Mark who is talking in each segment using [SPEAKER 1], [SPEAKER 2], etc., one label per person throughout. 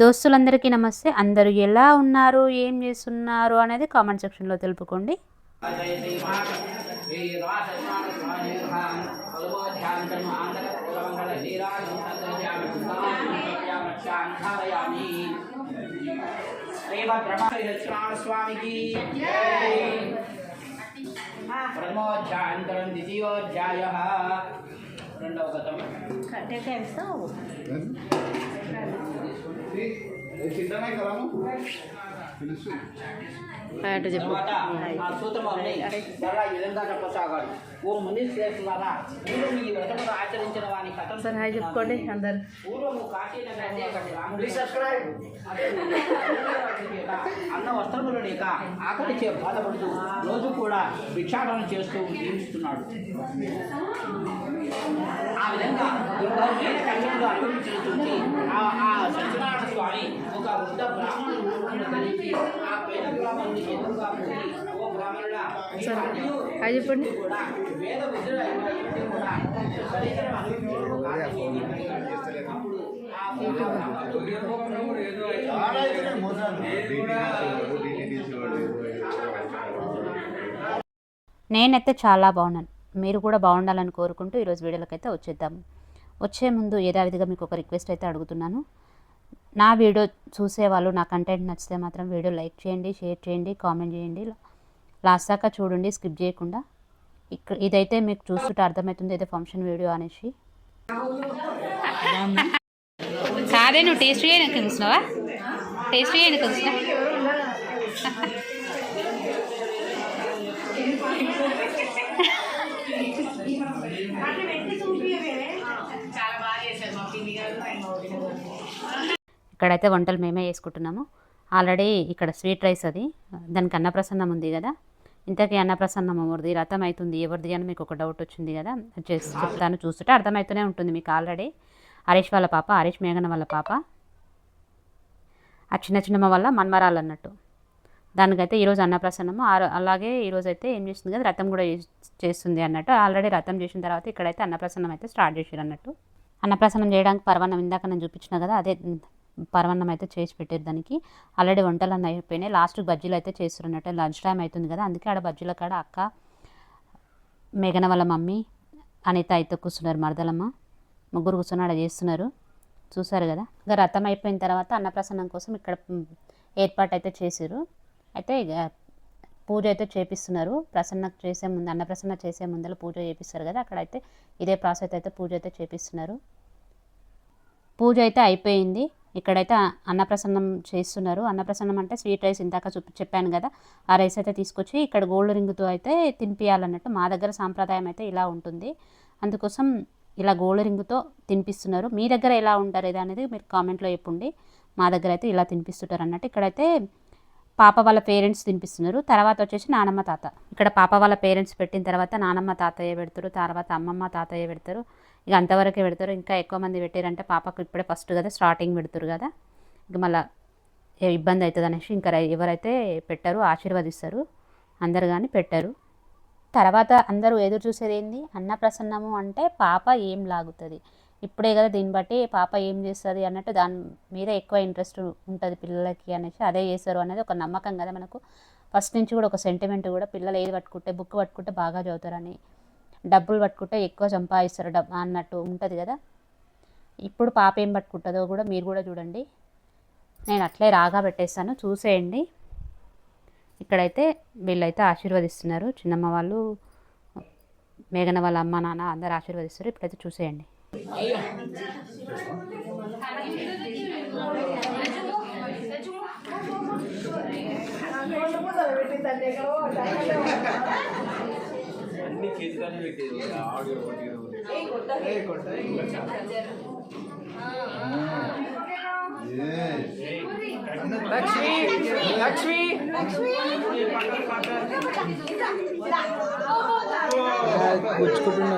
[SPEAKER 1] దోస్తులందరికీ నమస్తే. అందరూ ఎలా ఉన్నారు? ఏం చేస్తున్నారు? అనేది కామెంట్ సెక్షన్లో తెలుపుకోండి.
[SPEAKER 2] ప్రథమోధ్యాయంతరం ద్వితీయోధ్యాయ. రెండవ గతం.
[SPEAKER 3] సిద్ధమే కరాము
[SPEAKER 1] చెప్పు
[SPEAKER 2] తర్వాత ఆ సూత్రములని మరలా ఈ విధంగా చెప్పసాగాడు ఓ ముని శ్రేష్ఠులారా పూర్వం ఈ వ్రతమును ఆచరించిన వాని కథం
[SPEAKER 1] సార్ హాయ్ చెప్పుకోండి అందరు
[SPEAKER 2] లేక ఆకలిచే బాధపడుతూ రోజు కూడా భిక్షాటన చేస్తూ జీవిస్తున్నాడు. ఆ విధంగా చూసి ఆ ఆ సత్యనారాయణ స్వామి ఒక వృద్ధ బ్రాహ్మణుడు ఆ పేద ఎదురుగా ఓ బ్రాహ్మణుడా
[SPEAKER 1] చెప్పండి.
[SPEAKER 2] కూడా వేద విద్యుల అనుభవించడం. అప్పుడు ఆ బ్రాహ్మణుడు
[SPEAKER 3] చాలా అయితే మోసాలు డిటిడిసి వాడు
[SPEAKER 1] నేనైతే చాలా బాగున్నాను. మీరు కూడా బాగుండాలని కోరుకుంటూ ఈరోజు వీడియోలోకి అయితే వచ్చేద్దాము వచ్చే ముందు యథావిధిగా మీకు ఒక రిక్వెస్ట్ అయితే అడుగుతున్నాను. నా వీడియో చూసేవాళ్ళు నా కంటెంట్ నచ్చితే మాత్రం వీడియో లైక్ చేయండి షేర్ చేయండి కామెంట్ చేయండి. లాస్ట్ దాకా చూడండి స్కిప్ చేయకుండా. ఇక్కడ ఇదైతే మీకు చూస్తుంటే అర్థమవుతుంది ఏదో ఫంక్షన్ వీడియో అనేసి. కాదే నువ్వు టేస్ట్ చేయడానికి చూసినావా టేస్ట్ చేయడానికి చూసినా ఇక్కడైతే వంటలు మేమే చేసుకుంటున్నాము. ఆల్రెడీ ఇక్కడ స్వీట్ రైస్ అది దానికి అన్నప్రసన్నం ఉంది కదా. ఇంతకీ అన్నప్రసన్నం ఎవరిది? రథం అవుతుంది ఎవరిది అని మీకు ఒక డౌట్ వచ్చింది కదా? చేసి చెప్తాను చూస్తుంటే అర్థమవుతూనే ఉంటుంది మీకు ఆల్రెడీ హరీష్ వాళ్ళ పాప హరీష్ మేఘన వాళ్ళ పాప. ఆ చిన్న చిన్నమ్మ వల్ల మన్మరాలు అన్నట్టు. దానికైతే ఈరోజు అన్నప్రసన్నము. అలాగే ఈరోజు అయితే ఏం చేస్తుంది కదా? రథం కూడా చేస్తుంది అన్నట్టు. ఆల్రెడీ రథం చేసిన తర్వాత ఇక్కడైతే అన్నప్రసన్నం అయితే స్టార్ట్ చేసారు అన్నట్టు. అన్నప్రసన్నం చేయడానికి పర్వన్నం ఇందాక నేను చూపించిన కదా అదే పరమన్నం అయితే చేసి పెట్టారు దానికి. ఆల్రెడీ వంటలు అన్నీ అయిపోయినాయి. లాస్ట్ బజ్జీలు అయితే చేస్తున్నట్టు. లంచ్ టైం అవుతుంది కదా. అందుకే ఆడ బజ్జీల కాడ అక్క మేఘన వాళ్ళ మమ్మీ అనిత అయితే కూర్చున్నారు. మరదలమ్మ ముగ్గురు కూర్చొని ఆడ చేస్తున్నారు. చూసారు కదా. ఇక రథం అయిపోయిన తర్వాత అన్నప్రసన్నం కోసం ఇక్కడ ఏర్పాటు అయితే చేసారు అయితే ఇక పూజ అయితే చేపిస్తున్నారు. ప్రసన్న చేసే ముందు అన్నప్రసన్న చేసే ముందర పూజ చేపిస్తారు కదా. అక్కడైతే ఇదే ప్రాసెస్ అయితే పూజ అయితే చేపిస్తున్నారు. పూజ అయితే అయిపోయింది. ఇక్కడైతే అన్నప్రసన్నం చేస్తున్నారు. అన్నప్రసన్నం అంటే స్వీట్ రైస్ ఇందాక చూపి చెప్పాను కదా. ఆ రైస్ అయితే తీసుకొచ్చి ఇక్కడ గోల్డ్ రింగ్తో అయితే తినిపియాలన్నట్టు మా దగ్గర సాంప్రదాయం అయితే ఇలా ఉంటుంది. అందుకోసం ఇలా గోల్డ్ రింగుతో తినిపిస్తున్నారు. మీ దగ్గర ఎలా ఉంటారు ఇది అనేది మీరు కామెంట్లో చెప్పండి. మా దగ్గర అయితే ఇలా తినిపిస్తుంటారు అన్నట్టు ఇక్కడైతే పాప వాళ్ళ పేరెంట్స్ తినిపిస్తున్నారు. తర్వాత వచ్చేసి నానమ్మ తాత. ఇక్కడ పాప వాళ్ళ పేరెంట్స్ పెట్టిన తర్వాత నానమ్మ తాతయ్య పెడతారు. తర్వాత అమ్మమ్మ తాతయ్య పెడతారు. ఇక అంతవరకే పెడతారు. ఇంకా ఎక్కువ మంది పెట్టారంటే పాపకు ఇప్పుడే ఫస్ట్ కదా స్టార్టింగ్ పెడతారు కదా. ఇక మళ్ళీ ఏ ఇబ్బంది అవుతుంది అనేసి ఇంకా ఎవరైతే పెట్టారో ఆశీర్వదిస్తారు. అందరు కానీ పెట్టారు. తర్వాత అందరూ ఎదురు చూసేది ఏంది? అన్నప్రసన్నము అంటే పాప ఏం లాగుతుంది? ఇప్పుడే కదా దీన్ని బట్టి పాప ఏం చేస్తుంది అన్నట్టు దాని మీద ఎక్కువ ఇంట్రెస్ట్ ఉంటుంది పిల్లలకి అనేసి అదే చేస్తారు అనేది ఒక నమ్మకం కదా మనకు. ఫస్ట్ నుంచి కూడా ఒక సెంటిమెంట్ కూడా పిల్లలు ఏది పట్టుకుంటే బుక్ పట్టుకుంటే బాగా చదువుతారని. డబ్బులు పట్టుకుంటే ఎక్కువ సంపాదిస్తారు డబ్బు అన్నట్టు ఉంటుంది కదా. ఇప్పుడు పాప ఏం పట్టుకుంటుందో కూడా మీరు కూడా చూడండి. నేను అట్లే రాగా పెట్టేస్తాను చూసేయండి. ఇక్కడైతే వీళ్ళైతే ఆశీర్వదిస్తున్నారు. చిన్నమ్మ వాళ్ళు మేఘన వాళ్ళ అమ్మ నాన్న అందరు ఆశీర్వదిస్తారు ఇప్పుడైతే చూసేయండి.
[SPEAKER 4] అన్ని చేతిలోనే పెట్టేది ఆడియో
[SPEAKER 2] లక్ష్మి లక్ష్మి
[SPEAKER 4] గుచ్చుకుంటున్నా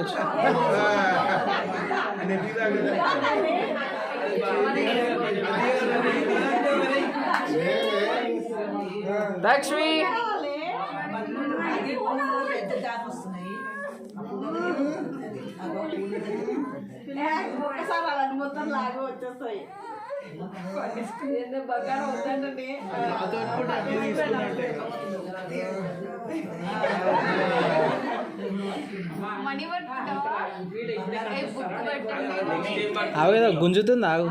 [SPEAKER 2] లక్ష్మి
[SPEAKER 5] ఒకసారి అలాంటి మొత్తం లాగా వచ్చేస్తాయి మనీ పట్టుకుంటావా ఏ బుక్ పెట్టండి
[SPEAKER 6] ఆవు కదా గుంజుతుంది ఆగు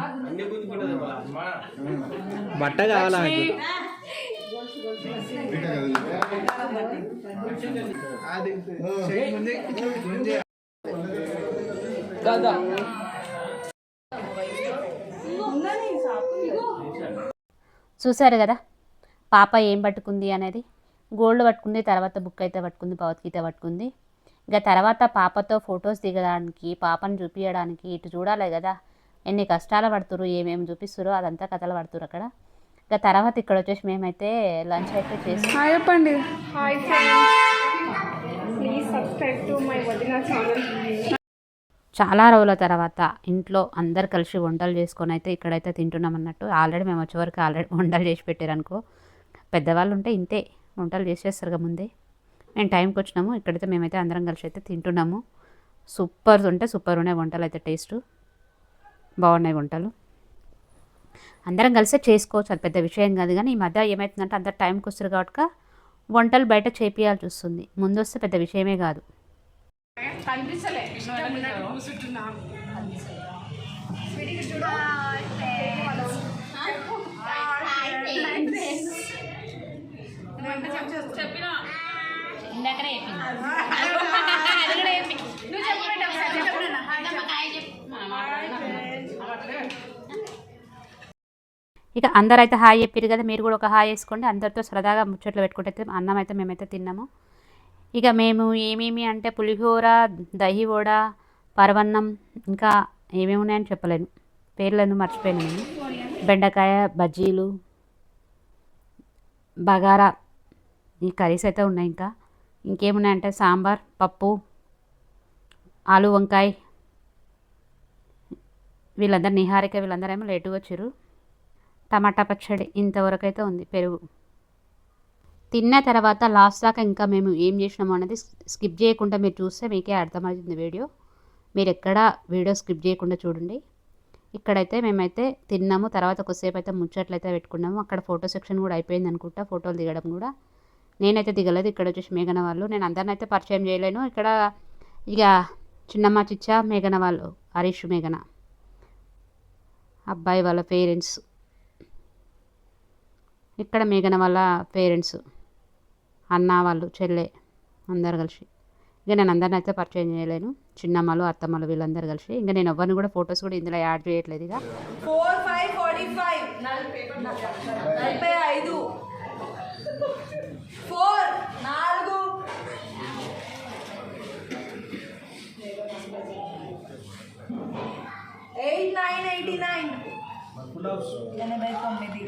[SPEAKER 6] బట్ట కావాలా
[SPEAKER 1] చూసారు కదా? పాప ఏం పట్టుకుంది అనేది? గోల్డ్ పట్టుకుంది తర్వాత బుక్ అయితే పట్టుకుంది భగవద్గీత పట్టుకుంది. ఇక తర్వాత పాపతో ఫొటోస్ దిగడానికి పాపను చూపించడానికి ఇటు చూడాలి కదా? ఎన్ని కష్టాలు పడుతురు ఏమేమి చూపిస్తురో అదంతా కథలు పడుతురు అక్కడ. ఇక తర్వాత ఇక్కడ వచ్చేసి మేమైతే లంచ్ అయితే చేసి
[SPEAKER 7] హాయ్ చెప్పండి. Hi friends. Please subscribe to my వదిన ఛానల్
[SPEAKER 1] చాలా రోజుల తర్వాత ఇంట్లో అందరు కలిసి వంటలు చేసుకొని అయితే ఇక్కడైతే తింటున్నాం అన్నట్టు. ఆల్రెడీ మేము వచ్చేవరకు ఆల్రెడీ వంటలు చేసి పెట్టారనుకో పెద్దవాళ్ళు ఉంటే ఇంతే వంటలు చేసేస్తారు కదా ముందే. మేము టైంకి వచ్చినాము ఇక్కడైతే మేమైతే అందరం కలిసి అయితే తింటున్నాము. సూపర్ ఉంటే సూపర్ ఉన్నాయి వంటలు అయితే టేస్ట్ బాగున్నాయి వంటలు. అందరం కలిసే చేసుకోవచ్చు అది పెద్ద విషయం కాదు. కానీ ఈ మధ్య ఏమవుతుందంటే అందరు టైంకి వస్తారు కాబట్టి వంటలు బయట చేపియాల్సి వస్తుంది. ముందు వస్తే పెద్ద విషయమే కాదు.
[SPEAKER 7] చెప్పిన
[SPEAKER 1] ఇందాకనే చెప్పింది
[SPEAKER 7] అది కూడా చెప్పి నువ్వు చెప్పండి ఒకసారి చెప్పండి
[SPEAKER 1] ఇక అందరూ అయితే హాయ్ చెప్పారు కదా మీరు కూడా ఒక హాయ్ వేసుకోండి. అందరితో సరదాగా ముచ్చట్లు పెట్టుకుంటే అయితే అన్నం అయితే మేమైతే తిన్నాము. ఇక మేము ఏమేమి అంటే పులిహోర దహి వడ పరవన్నం ఇంకా ఏమేమి ఉన్నాయని చెప్పలేను. పేర్లను మర్చిపోయాను నేను. బెండకాయ బజ్జీలు బగారా ఈ కర్రీస్ అయితే ఉన్నాయి ఇంకా. ఇంకేమున్నాయంటే సాంబార్ పప్పు ఆలు వంకాయ. వీళ్ళందరూ నిహారిక వీళ్ళందరూ ఏమో లేటుగా వచ్చారు టమాటా పచ్చడి ఇంతవరకు అయితే ఉంది పెరుగు. తిన్న తర్వాత లాస్ట్ దాకా ఇంకా మేము ఏం చేసినాము అనేది స్కిప్ చేయకుండా మీరు చూస్తే మీకే అర్థమవుతుంది వీడియో. మీరు ఎక్కడ వీడియో స్కిప్ చేయకుండా చూడండి. ఇక్కడైతే మేమైతే తిన్నాము తర్వాత కొద్దిసేపు అయితే ముచ్చట్లు అయితే పెట్టుకున్నాము. అక్కడ ఫోటో సెక్షన్ కూడా అయిపోయింది అనుకుంటా ఫోటోలు దిగడం కూడా. నేనైతే దిగలేదు ఇక్కడ వచ్చేసి మేఘన వాళ్ళు. నేను అందరిని అయితే పరిచయం చేయలేను. ఇక్కడ ఇక చిన్నమ్మ చిచ్చా మేఘన వాళ్ళు హరీష్ మేఘన. అబ్బాయి వాళ్ళ పేరెంట్స్. ఇక్కడ మేఘన వాళ్ళ పేరెంట్స్ అన్న వాళ్ళు చెల్లె అందరు కలిసి. ఇక నేను అందరిని అయితే పరిచయం చేయలేను. చిన్నమ్మలు అత్తమ్మలు వీళ్ళందరూ కలిసి. ఇంకా నేను ఎవరిని కూడా ఫొటోస్ కూడా ఇందులో యాడ్ చేయట్లేదు ఇక.
[SPEAKER 8] Four five forty five. నలభై ఐదు. ఫోర్ నాలుగు. Eight nine eighty nine. ఎనభై తొమ్మిది.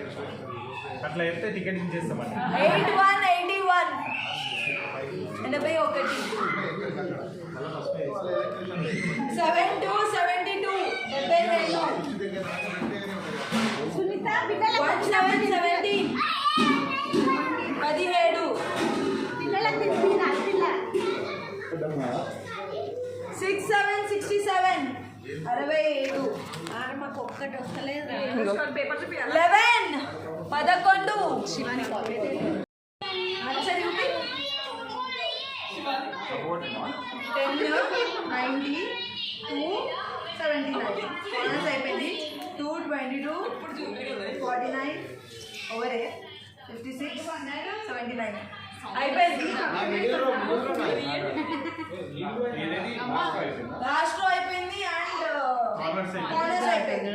[SPEAKER 4] అట్లా చెప్తే టికెట్ ఇచ్చేస్తామండి
[SPEAKER 8] ఎయిట్ వన్ ఎయిటీ వన్. ఎనభై ఒకటి. Seven two seventy two. డెబ్బై రెండు. వన్ సెవెన్ సెవెంటీన్ పదిహేడు. సిక్స్ సెవెన్ సిక్స్టీ సెవెన్ అరవై ఏడు లెవెన్ పదకొండు ఆన్సర్ చూపి. Ten ninety two seventy nine. Answer అయిపోయింది. Two twenty two forty nine ఓవరే fifty six seventy nine. అయిపోయింది. లాస్ట్ రో అయిపోయింది అండ్ కార్నర్స్ అయిపోయింది.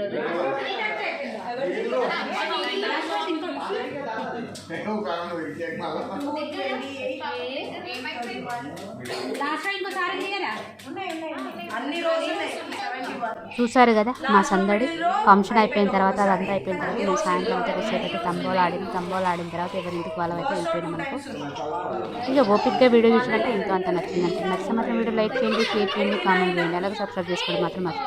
[SPEAKER 1] చూసారు కదా మా సందడి. ఫంక్షన్ అయిపోయిన తర్వాత అదంతా అయిపోయిన తర్వాత మేము సాయంత్రం అయితే వచ్చేటట్టు తంబోలు ఆడింది తంబోలు ఆడిన తర్వాత ఎవరింటికి వాళ్ళ అయితే వెళ్ళిపోయినాం మనకు ఇక ఓపిక్గా వీడియో చూసినట్టు ఎంతో అంత నచ్చింది అంటే నచ్చిన మాత్రం వీడియో లైక్ చేయండి షేర్ చేయండి కామెంట్ చేయండి. అలాగే సబ్స్క్రైబ్ చేసుకోవడం మాత్రం మర్చిపోండి